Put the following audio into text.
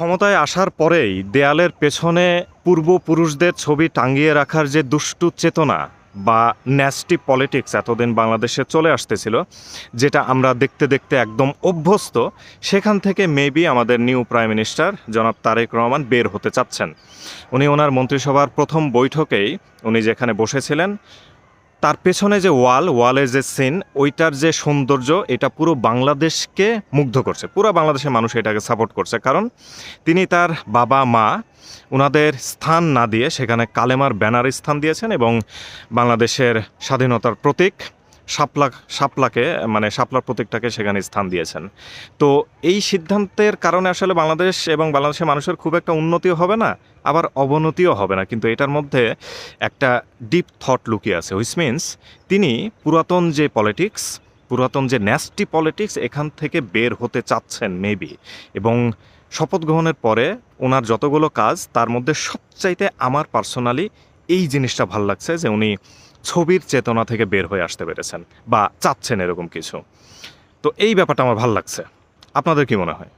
ক্ষমতায় আসার পরেই দেয়ালের পেছনে পূর্বপুরুষদের ছবি টাঙ্গিয়ে রাখার যে দুষ্টু চেতনা বা ন্যাস্টি পলিটিক্স এতদিন বাংলাদেশে চলে আসতেছিল, যেটা আমরা দেখতে দেখতে একদম অভ্যস্ত, সেখান থেকে মেবি আমাদের নিউ প্রাইম মিনিস্টার জনাব তারেক রহমান বের হতে চাচ্ছেন। উনি ওনার মন্ত্রিসভার প্রথম বৈঠকেই উনি যেখানে বসেছিলেন তার পেছনে যে ওয়াল, ওয়ালের যে সিন ওইটার যে সৌন্দর্য, এটা পুরো বাংলাদেশকে মুগ্ধ করছে। পুরো বাংলাদেশের মানুষ এটাকে সাপোর্ট করছে। কারণ তিনি তার বাবা, মা ওনাদের স্থান না দিয়ে সেখানে কালেমার ব্যানার স্থান দিয়েছেন এবং বাংলাদেশের স্বাধীনতার প্রতীক। শাপলা শাপলাকে মানে শাপলার প্রতীকটাকে সেখানে স্থান দিয়েছেন। তো এই সিদ্ধান্তের কারণে আসলে বাংলাদেশ এবং বাংলাদেশের মানুষের খুব একটা উন্নতিও হবে না, আবার অবনতিও হবে না। কিন্তু এটার মধ্যে একটা ডিপ থট লুকিয়ে আছে হুইচ মিনস তিনি পুরাতন যে পলিটিক্স পুরাতন যে ন্যাস্টি পলিটিক্স এখান থেকে বের হতে চাচ্ছেন মেবি এবং শপথ গ্রহণের পরে ওনার যতগুলো কাজ, তার মধ্যে সবচাইতে আমার পার্সোনালি এই জিনিসটা ভালো লাগছে যে উনি ছবির চেতনা থেকে বের হয়ে আসতে পেরেছেন বা চাচ্ছেন এরকম কিছু। তো এই ব্যাপারটা আমার ভালো লাগছে। আপনাদের কি মনে হয়?